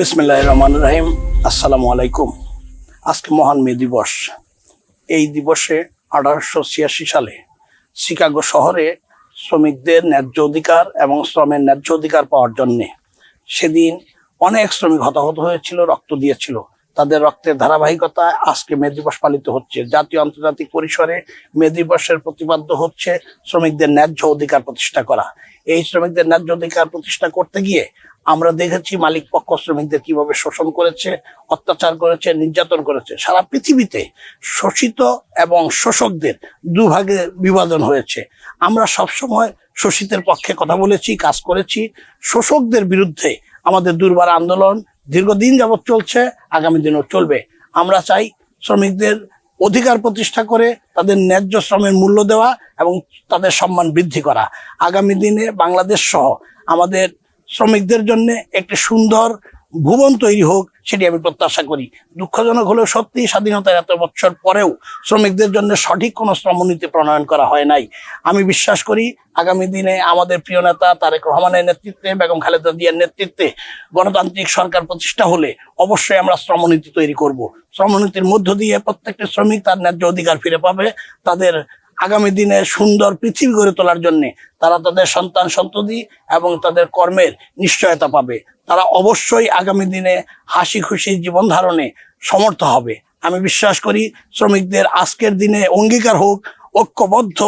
বিসমিল্লাহ রহমান রাহিম। আসসালামু আলাইকুম আজকে মহান মে দিবস। এই দিবসে আঠারোশো ছিয়াশি সালে শিকাগো শহরে শ্রমিকদের ন্যায্য অধিকার এবং শ্রমের ন্যায্য অধিকার পাওয়ার জন্যে সেদিন অনেক শ্রমিক হতাহত হয়েছিল, রক্ত দিয়েছিল। তাদের রক্তের ধারাবাহিকতায় আজকে মে দিবস পালিত হচ্ছে। জাতীয় আন্তর্জাতিক পরিসরে মে দিবসের প্রতিপাদ্য হচ্ছে শ্রমিকদের ন্যায্য অধিকার প্রতিষ্ঠা করা। এই শ্রমিকদের ন্যায্য অধিকার প্রতিষ্ঠা করতে গিয়ে আমরা দেখেছি মালিক পক্ষ শ্রমিকদের কীভাবে শোষণ করেছে, অত্যাচার করেছে, নির্যাতন করেছে। সারা পৃথিবীতে শোষিত এবং শোষকদের দুভাগে বিভাজন হয়েছে। আমরা সবসময় শোষিতের পক্ষে কথা বলেছি, কাজ করেছি। শোষকদের বিরুদ্ধে আমাদের দুর্বার আন্দোলন দীর্ঘদিন যাবৎ চলছে, আগামী দিনও চলবে। আমরা চাই শ্রমিকদের অধিকার প্রতিষ্ঠা করে তাদের ন্যায্য শ্রমের মূল্য দেওয়া এবং তাদের সম্মান বৃদ্ধি করা। আগামী দিনে বাংলাদেশ সহ আমাদের শ্রমিকদের জন্য একটি সুন্দর ভুবন তৈরি হোক সেটি আমি প্রত্যাশা করি। দুঃখজনক হলেও সত্যি স্বাধীনতার এত বছর পরেও শ্রমিকদের জন্য সঠিক কোনো শ্রমনীতি প্রণয়ন করা হয় নাই। আমি বিশ্বাস করি, আগামী দিনে আমাদের প্রিয় নেতা তারেক রহমানের নেতৃত্বে, বেগম খালেদা জিয়ার নেতৃত্বে গণতান্ত্রিক সরকার প্রতিষ্ঠা হলে অবশ্যই আমরা শ্রমনীতি তৈরি করব। শ্রমনীতির মধ্য দিয়ে প্রত্যেকটি শ্রমিক তার ন্যায্য অধিকার ফিরে পাবে। তাদের আগামী দিনে সুন্দর পৃথিবী গড়ে তোলার জন্য তারা তাদের সন্তান সন্ততি এবং তাদের কর্মের নিশ্চয়তা পাবে। তারা অবশ্যই আগামী দিনে হাসি খুশি জীবন ধারণে সমর্থ হবে। আমি বিশ্বাস করি শ্রমিকদের আজকের দিনে অঙ্গীকার হোক, ঐক্যবদ্ধ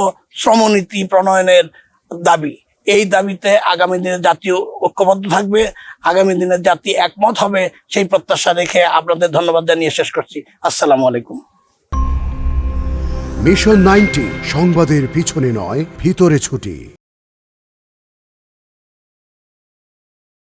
শ্রমনীতি প্রণয়নের দাবি। এই দাবিতে আগামী দিনে জাতীয় ঐক্যবদ্ধ থাকবে, আগামী দিনে জাতি একমত হবে সেই প্রত্যাশা রেখে আপনাদের ধন্যবাদ জানিয়ে শেষ করছি। আসসালামু আলাইকুম। মিশন নাইনটি সংবাদের পিছনে নয়, ভিতরে ছুটি।